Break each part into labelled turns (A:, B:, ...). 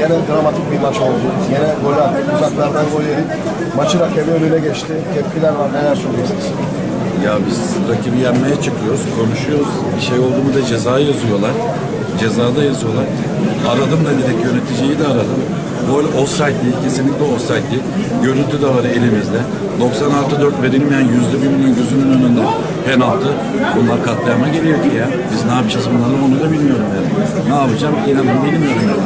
A: Gene dramatik bir maç oldu. Gene gol attık. Uzaklardan gol yedik. Maçın hakemi önüne geçti. Tepkiler var. Neler söyleyeceksiniz?
B: Ya biz rakibi yenmeye çıkıyoruz, konuşuyoruz. Bir şey oldu mu da ceza yazıyorlar. Cezada yazıyorlar. Aradım da direkt yöneticiyi de aradım. Gol offside değil, kesinlikle offside değil. Görüntü de var elimizde. 90 artı 4 verilmeyen yüzde birinin gözünün önünde penaltı. Bunlar katliama geliyor ki ya. Biz ne yapacağız bunlarla onu da bilmiyorum yani. Ne yapacağım inanın bilmiyorum yani.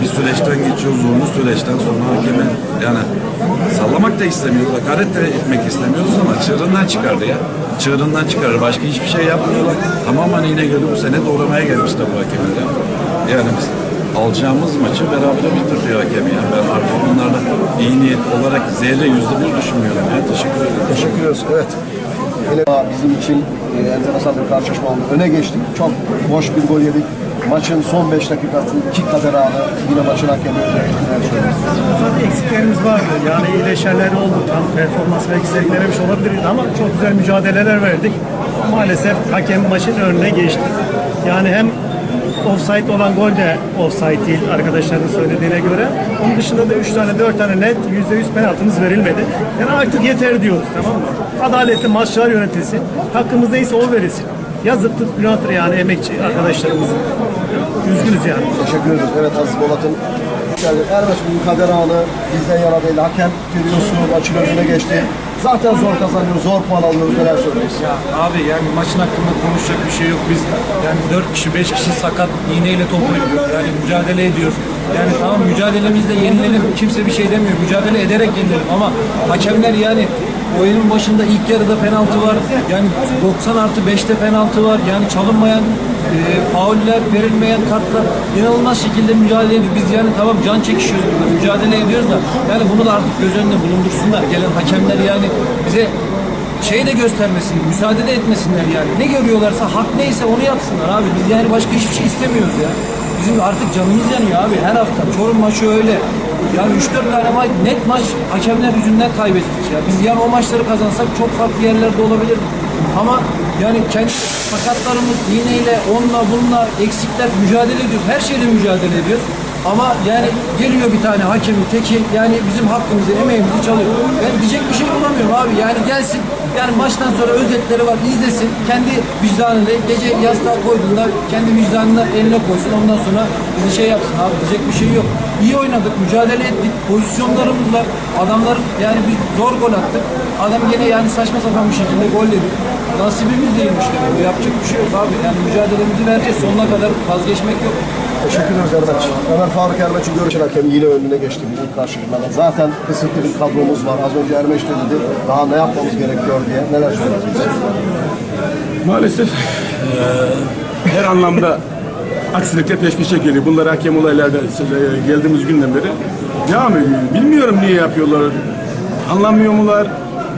B: Bir süreçten geçiyoruz, zorlu süreçten sonra hakeme yani sallamak da istemiyoruz, hakaret de etmek istemiyoruz ama çığırından çıkardı ya. Çığırından çıkarır. Başka hiçbir şey yapmıyorlar. Tamamen yine göre bu sene doğramaya gelmişler bu hakemler. Yani biz alacağımız maçı beraber bitirdi hakem ya. Ben artık bunlarla iyi niyet olarak zerre yüzde bir düşünmüyorum ya. Teşekkür ederim.
A: Teşekkür ediyoruz. Evet. Yine bizim için e, enteresan bir karşılaşma oldu. Öne geçtik. Çok boş bir gol yedik. Maçın son 5 dakikası iki kader anı. Yine maçın hakemi?
C: Ufak eksiklerimiz vardı. Yani iyileşenler oldu. Tam performans belki sergilememiş olabilirdi ama çok güzel mücadeleler verdik. Maalesef hakem maçın önüne geçti. Yani hem offside olan gol de offside değil arkadaşların söylediğine göre. Onun dışında da 3 tane 4 tane net %100 penaltımız verilmedi. Yani artık yeter diyoruz tamam mı? Adaletli maçlar yönetilsin. Hakkımız neyse o verilsin. Yazıktır, günahtır yani emekçi arkadaşlarımızın. Üzgünüz yani.
A: Teşekkür ederim. Evet Aziz Bolat'ın her maç bir kader anı bizden yana değil. Hakem görüyorsun maçın önüne geçti. Zaten zor kazanıyoruz, zor puan alıyoruz. Neler söyleyeceksin?
D: Ya abi yani maçın hakkında konuşacak bir şey yok. Biz yani 4 kişi 5 kişi sakat iğneyle top oynuyoruz. Yani mücadele ediyoruz. Yani tamam mücadelemizde yenilelim. Kimse bir şey demiyor. Mücadele ederek yenilelim ama hakemler yani oyunun başında ilk yarıda penaltı var. Yani 90 artı 5'te penaltı var. Yani çalınmayan e, fauller, verilmeyen kartlar inanılmaz şekilde mücadele ediyoruz. Biz yani tamam can çekişiyoruz burada, mücadele ediyoruz da yani bunu da artık göz önünde bulundursunlar. Gelen hakemler yani bize şey de göstermesin, müsaade de etmesinler yani. Ne görüyorlarsa hak neyse onu yapsınlar abi. Biz yani başka hiçbir şey istemiyoruz ya. Bizim artık canımız yanıyor abi her hafta. Çorum maçı öyle. Yani 3-4 tane maç, net maç hakemler yüzünden kaybettik ya. Biz yani o maçları kazansak çok farklı yerlerde olabilirdik. Ama yani kendi sakatlarımız iğneyle, onunla bununla eksikler mücadele ediyoruz. Her şeyle mücadele ediyoruz. Ama yani geliyor bir tane hakemin teki yani bizim hakkımızı, emeğimizi çalıyor. Ben diyecek bir şey bulamıyorum abi. Yani gelsin yani maçtan sonra özetleri var izlesin. Kendi vicdanını gece yastığa koyduğunda kendi vicdanını eline koysun. Ondan sonra bizi şey yapsın abi diyecek bir şey yok. İyi oynadık, mücadele ettik. Pozisyonlarımız var. Yani biz zor gol attık. Adam gene yani saçma sapan bir şekilde gol yedi. Nasibimiz değilmiş. Bu Yapacak bir şey yok abi. Yani mücadelemizi vereceğiz. Sonuna kadar vazgeçmek yok.
A: Teşekkür ederiz Erbaç. Ömer Faruk Erbaç'ın görüşü hakemi yine önüne geçti bu ilk karşılaşmada. Zaten kısıtlı bir kadromuz var. Az önce Ermeş de dedi. Daha ne yapmamız gerekiyor diye. Neler söyleyeceksiniz?
E: Maalesef eee, her anlamda aksilikler peş peşe geliyor. Bunlar hakem olaylarda e, geldiğimiz günden beri devam ediyor. Bilmiyorum niye yapıyorlar. Anlamıyor mular?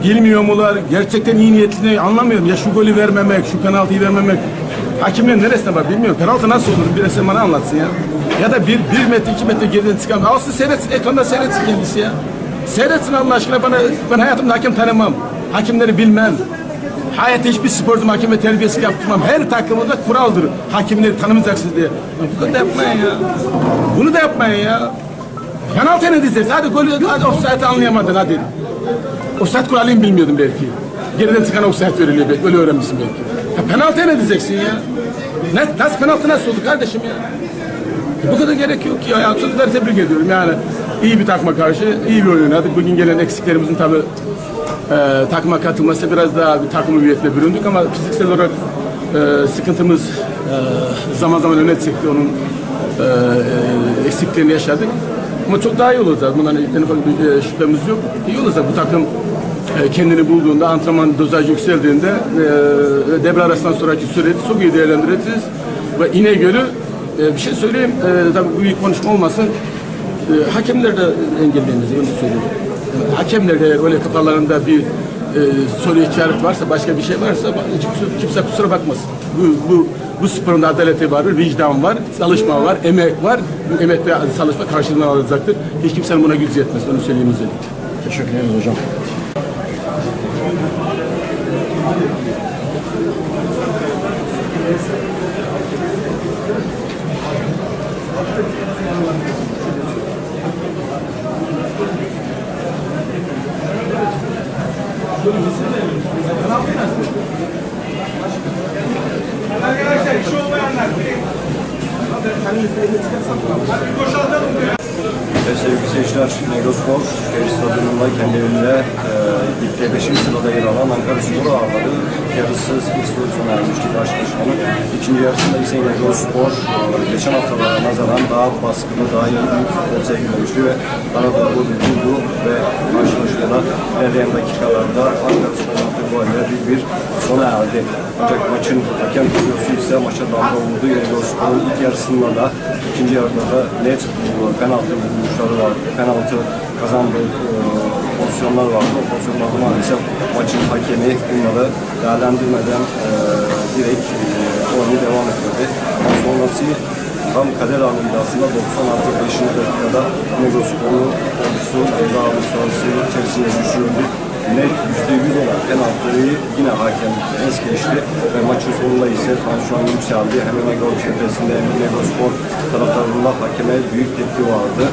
E: Bilmiyor mular? Gerçekten iyi niyetli anlamıyorum. Ya şu golü vermemek, şu penaltıyı vermemek. Hakimlerin neresinde var bilmiyorum. Penaltı nasıl olur? Birisi bana anlatsın ya. Ya da bir, bir metre, iki metre geriden çıkan. Aslında seyretsin, ekranda seyretsin kendisi ya. Seyretsin Allah aşkına bana. Ben hayatımda hakem tanımam. Hakimleri bilmem. Hayatta hiçbir sporcu mahkeme terbiyesi yaptırmam. Her takımında kuraldır. Hakimleri tanımayacaksınız diye. Bunu da yapmayın ya. Bunu da yapmayın ya. Penaltı ne diyeceğiz? Hadi golü, hadi offside'ı anlayamadın hadi. Offside kuralını bilmiyordum belki. Geriden çıkan offside veriliyor belki. Öyle öğrenmişsin belki. Ya penaltı ne diyeceksin ya? Ne, nasıl penaltı nasıl oldu kardeşim ya? Bu kadar gerek yok ya. ya çocukları tebrik ediyorum yani. iyi bir takma karşı iyi bir oyun oynadık. Bugün gelen eksiklerimizin tabii e, takıma katılması biraz daha bir takım üyetle büründük ama fiziksel olarak e, sıkıntımız e, zaman zaman öne çıktı. Onun e, e, eksiklerini yaşadık. Ama çok daha iyi olacak. Bundan e, şüphemiz yok. İyi olacak. Bu takım e, kendini bulduğunda, antrenman dozaj yükseldiğinde e, devre arasından sonraki süreci çok iyi değerlendireceğiz. Ve İnegöl'ü e, bir şey söyleyeyim, e, tabii büyük konuşma olmasın. E, hakemler de engelleyemeyiz, onu söyleyeyim. Yani hakemler de öyle kafalarında bir e, soru işareti varsa, başka bir şey varsa kimse, kimse kusura bakmasın. Bu, bu, bu sporun da adaleti var, vicdan var, çalışma var, emek var. Bu emek ve çalışma karşılığını alacaktır. Hiç kimsenin buna gücü yetmez, onu söyleyeyim özellikle.
A: Teşekkür ederiz hocam.
F: Ve sevgili seyirciler, Negospor Şehir Stadyumunda kendi evinde e, ligde 5. sırada yer alan Ankara Spor'u ağırladı. Yarısı 0 sona ermişti karşılaşmanın. İkinci yarısında ise Negospor e, geçen haftalara nazaran daha baskılı, daha iyi bir futbol sergilemişti ve arada gol buldu ve karşılaşmada ilerleyen dakikalarda Ankara Spor'un golle bir bir sona erdi. Ancak maçın hakem videosu ise maça damga vurdu. Negospor'un ilk yarısında da ikinci yarıda da net penaltı vuruşları var. Penaltı kazandığı e, pozisyonlar vardı. O pozisyonlarda maalesef maçın hakemi bunları değerlendirmeden e, direkt e, oyunu devam ettirdi. Sonrası tam kader anıydı aslında 96 5. dakikada Negospor'un oyuncusu ceza sonrası içerisinde düşürüldü. Net %100 olan penaltıyı yine hakem es geçti ve maçın sonunda ise tansiyon yükseldi. Hem Negros cephesinde hem de Negospor taraftarında hakeme büyük tepki vardı.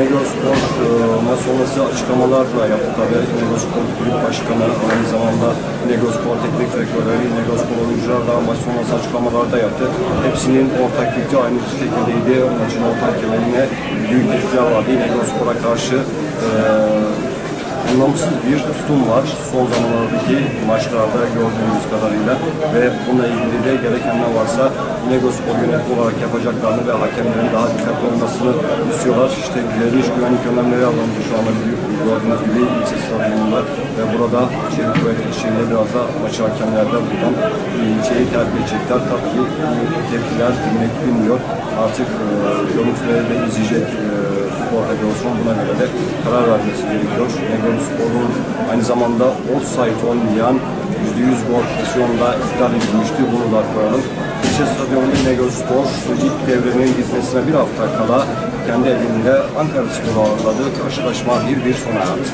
F: Negospor e, maç sonrası açıklamalar da yaptı tabii. Negospor kulüp başkanı aynı zamanda Negospor teknik direktörü, Negospor oyuncular da maç sonrası açıklamalar da yaptı. Hepsinin ortak fikri aynı şekildeydi. Maçın ortak kemerine büyük tepkiler vardı. Negospor'a karşı e, anlamsız bir tutum var son zamanlardaki maçlarda gördüğümüz kadarıyla ve bununla ilgili de gereken ne varsa Negospor yönetim olarak yapacaklarını ve hakemlerin daha dikkatli olmasını istiyorlar. İşte verilmiş güvenlik önlemleri alındı şu anda gördüğünüz gibi ilçe stadyumunda ve burada kuvvet eşliğinde biraz da maçı hakemler de buradan ilçeyi terk edecekler. Tabii ki bu tepkiler dinmek bilmiyor. Artık e, görüntüleri de izleyecek e, Futbol Federasyonu buna göre de karar vermesi gerekiyor. Negospor'un aynı zamanda offside olmayan %100 gol pozisyonda iptal edilmişti. Bunu da koyalım. İlçe Stadyumunda Negospor ilk devrenin gitmesine bir hafta kala kendi evinde Ankara Spor'u ağırladı. Karşılaşma 1-1 sona erdi.